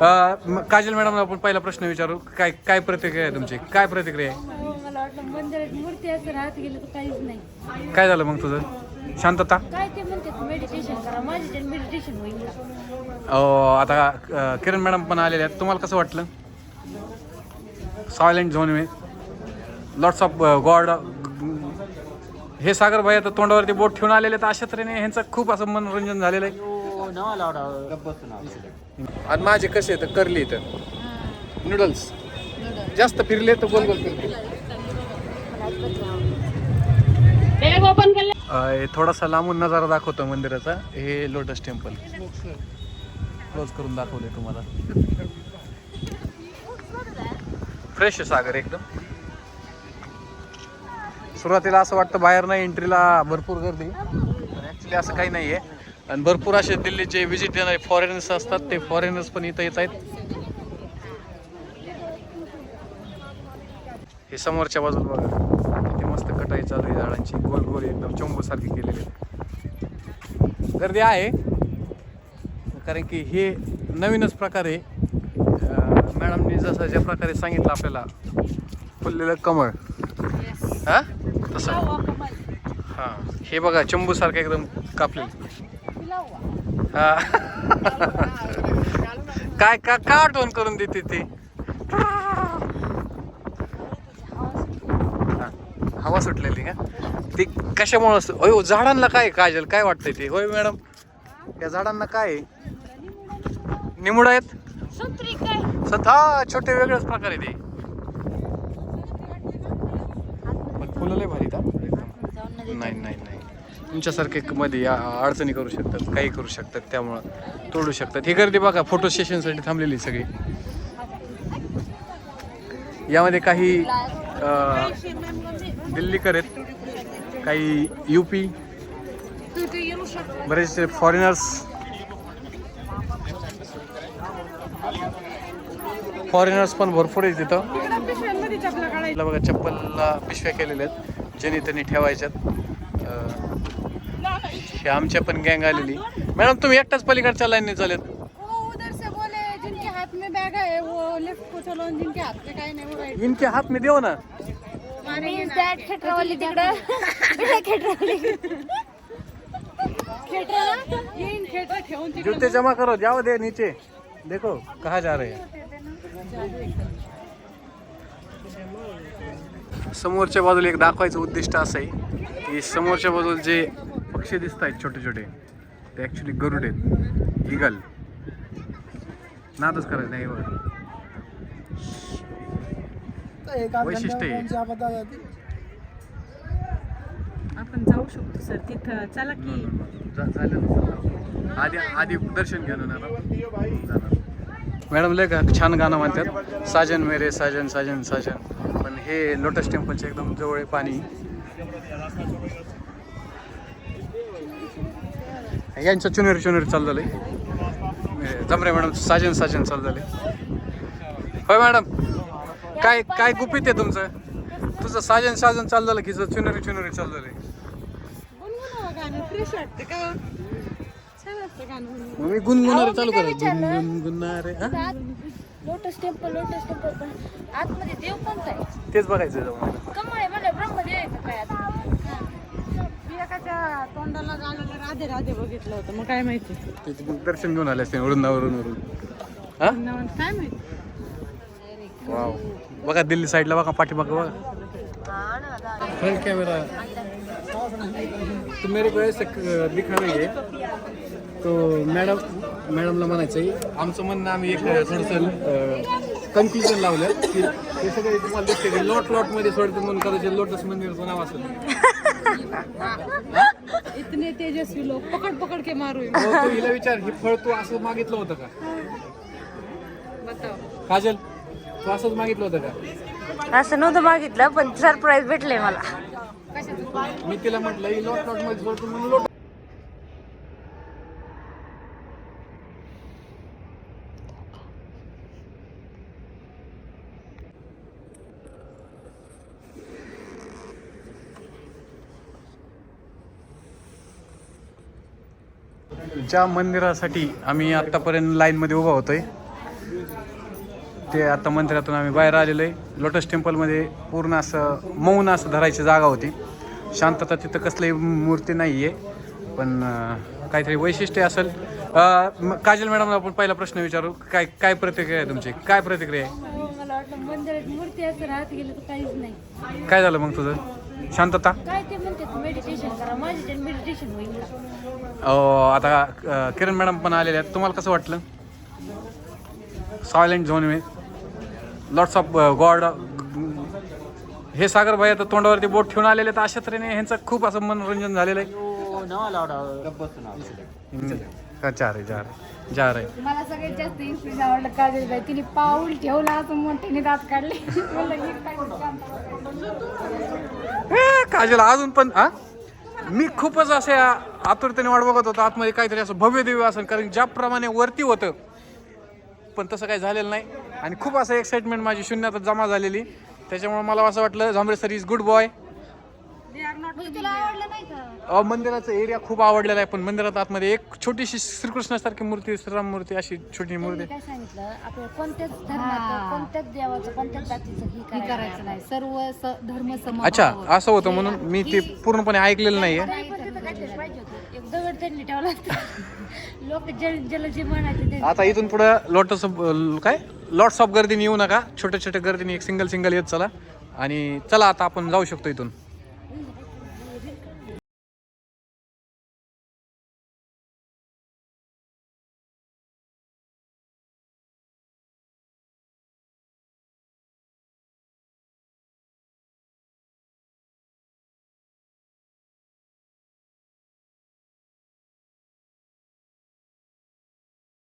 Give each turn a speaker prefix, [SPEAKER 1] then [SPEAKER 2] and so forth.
[SPEAKER 1] अं, Kajal madam आपण पहिला प्रश्न विचारू. काय काय प्रतिक्रिया आहे तुमची? काय प्रतिक्रिया आहे?
[SPEAKER 2] हो, मला वाटलं मंदिरात मूर्ती असं राहत गेलं तर काहीच नाही.
[SPEAKER 1] काय झालं मग तुझं? शांतता?
[SPEAKER 2] काय ते म्हणतात मेडिटेशन करा. माझे मेडिटेशन होईल. का
[SPEAKER 1] अं, आता अं, किरण मॅडम पण आलेले आहेत. तुम्हाला कसं वाटलं? Silent zone may lots of god हे सागर भाई आता तोंडावरती बोट ठेवून आलेले तर अशा तऱ्हेने ह्यांचं खूप असं मनोरंजन झालेलं आहे. आणि माझे कसे तर करली तर नूडल्स जास्त फिरले तर गोल गोल फिरले थोडासा लांबून नजारा दाखवतो मंदिराचा. हे लोटस टेम्पल क्लोज करून दाखवले तुम्हाला. फ्रेश आहे सागर एकदम. सुरुवातीला असं वाटतं बाहेर नाही एंट्रीला भरपूर गर्दी. पण ॲक्च्युली असं काही नाही आहे आणि भरपूर असे दिल्लीचे व्हिजिट येणारे फॉरेनर्स असतात ते फॉरेनर्स पण इथं येत आहेत. हे समोरच्या बाजूला बघा किती मस्त कटाई चालू आहे झाडांची. गोल गोल एकदम चंबूसारखी केलेली आहे. गर्दी आहे कारण की हे नवीनच प्रकार मॅडमनी जसं ज्या प्रकारे सांगितलं आपल्याला फुललेलं कमळ. हा? तसं. हां. हे बघा चंबूसारखं एकदम कापलेलं. काय का का आठवण करून देते ती? हवा सुटलेली का? ती कशामुळं असं? अयो झाडांना काय काजल? काय वाटतंय ते? होय मॅडम? या झाडांना काय? निमुड आहेत? हा छोटे वेगळेच प्रकार आहे ते. फुलं लय भारी का नाही नाही. तुमच्यासारखे मध्ये या अडचणी करू शकतात काही करू शकतात त्यामुळं तोडू शकतात. ही गर्दी बघा फोटो सेशनसाठी थांबलेली सगळी. यामध्ये काही दिल्लीकर आहेत काही यू पी बरेचसे फॉरेनर्स फॉरेनर्स पण भरपूर आहेत तिथं. बघा चप्पलला पिशव्या केलेल्या आहेत ज्यांनी त्यांनी ठेवायच्यात. हे आमच्या पण गँग आलेली. मॅडम तुम्ही एकटाच पलीकडच्या लाईनने चालेत
[SPEAKER 2] वो उधर से बोले जिनके हाथ में बैग है वो लेफ्ट को चलो आणि जिनके हाथ में काही नाही वो राईट
[SPEAKER 1] इनके हात मी देऊ ना.
[SPEAKER 2] मीन्स दॅट खेटरावाली तिकडं. खेटरावाली. खेटरा येईन खेटरा ठेवून तिकडं.
[SPEAKER 1] जूते जमा करो जाओ दे नीचे. देखो कहा जा रहे हैं. समोरच्या बाजूला एक दाखवायचं उद्दिष्ट असं आहे. की समोरच्या बाजूला जे पक्षी दिसत आहेत छोटे छोटे. ते ॲक्च्युली गरुड आहेत. इगल. नादच करायचं नाही बघ वैशिष्ट्य आहे.
[SPEAKER 3] आपण जाऊ शकतो सर. तिथं चला की.
[SPEAKER 1] जा- झालं आधी आधी दर्शन घेऊन मॅडम लय का छान गाणं म्हणतात. साजन मेरे साजन साजन साजन. पण हे लोटस टेम्पलच्या एकदम जवळ आहे पाणी. यांचं चुनेरी चुनेरी चालू झालंय जमरे मॅडम साजन साजन चालू झाले होय मॅडम काय काय गुपित आहे तुमचं तुझं साजन साजन चालू झालं की चुनेरी चुनेरी चालू. मग मी गुणगुणारे चालू करा? गुणगुणारे हा?
[SPEAKER 2] लोटस टेम्पल लोटस टेम्पल पण आतमध्ये देव कोणता आहे
[SPEAKER 1] तेच बघायचं जाऊन
[SPEAKER 2] कमळ आहे मला ब्रह्मदेव काय
[SPEAKER 3] तोंडाला गाणं राधे राधे बघितलं होतं. मग काय माहिती?
[SPEAKER 1] तिथे मग दर्शन घेऊन आले असते वृंदावरून वरून. हा?
[SPEAKER 3] नाव काय माहिती?
[SPEAKER 1] वाव. बघा दिल्ली साईडला बघा पाठीमागं बघा. फ्रंट कॅमेरा तो मेरे को ऐसे क- दिखा रही है तो मॅडम मॅडमला म्हणायचं आहे आमचं म्हणणं आम्ही एक थोडंसं कन्फ्युजन लावलं की हे सगळे तुम्हाला दिसते की लॉट लॉटमध्ये सोडते म्हणून कदाचित लोटस मंदिरचं नाव असेल.
[SPEAKER 3] इतने तेजस्वी लोक. पकड पकड के मारू
[SPEAKER 1] हो, तू हिला विचार ही फळ तू असं मागितलं होतं का? काजल तू असंच मागितलं होतं का?
[SPEAKER 2] असं नव्हतं मागितलं पण सरप्राईज भेटले मला.
[SPEAKER 1] मी तिला म्हटलं ही लॉट लॉटमध्ये सोडतो म्हणून लोट ज्या मंदिरासाठी आम्ही आतापर्यंत लाईनमध्ये उभा होतोय ते आता मंदिरातून आम्ही बाहेर आलेलो आहे. लोटस टेम्पलमध्ये पूर्ण असं मौन असं धरायची जागा होती. शांतता तिथं कसलीही मूर्ती नाही आहे पण काहीतरी वैशिष्ट्य असेल. काजल मॅडमला आपण पहिला प्रश्न विचारू. काय काय प्रतिक्रिया आहे तुमची? काय प्रतिक्रिया आहे?
[SPEAKER 2] हो,
[SPEAKER 1] काय झालं मग तुझं? शांतता?
[SPEAKER 2] काय ते म्हणतात मेडिटेशन करा माझे मेडिटेशन होईल
[SPEAKER 1] आता अं, किरण मॅडम पण आलेले आहेत. तुम्हाला कसं वाटलं? Silent zone may lots of god हे सागर भाई आता तोंडावरती बोट ठेवून आलेले तर अशा तऱ्हेने ह्यांचं खूप असं मनोरंजन झालेलं आहे.
[SPEAKER 2] मला सगळ्यात जास्त आवडलं काजल बाई. तिने पाऊल ठेवला असं मोठ्याने दात काढले. म्हणलं हे काय काम?
[SPEAKER 1] ए, काजल अजून पण हा? मी खूपच असे आतुरतेने वाट बघत होतो. आतमध्ये काहीतरी असं भव्य दिव्य असेल कारण ज्याप्रमाणे वरती होतं पण तसं काही झालेलं नाही. आणि खूप असं एक्साइटमेंट माझी शून्यात जमा झालेली. त्याच्यामुळे मला असं वाटलं Zambare sir is good boy
[SPEAKER 2] तुला आवडलं नाही का?
[SPEAKER 1] मंदिराचा एरिया खूप आवडलेला आहे पण मंदिरात आतमध्ये एक छोटीशी श्रीकृष्णासारखी मूर्ती श्रीराम मूर्ती अशी छोटी मूर्ती.
[SPEAKER 4] काय सांगितलं? आपल्याला कोणत्याच धर्माचं कोणत्याच देवाचं कोणत्याच जातीचं ही
[SPEAKER 2] हे करायचं नाही. सर्व स- धर्म सम
[SPEAKER 1] अच्छा असं होतं म्हणून मी ते पूर्णपणे ऐकलेलं नाही आहे
[SPEAKER 4] नाही पण तिथं काहीतरी पाहिजे होतं. एक दगड त्यांनी ठेवला लोक जल जल जे म्हणायचे ते.
[SPEAKER 1] आता इथून पुढं लॉटस काय? लॉट्स ऑफ गर्दीने येऊ नका. छोट्या छोट्या गर्दीने एक सिंगल सिंगल येत चला. आणि चला आता आपण जाऊ शकतो इथून.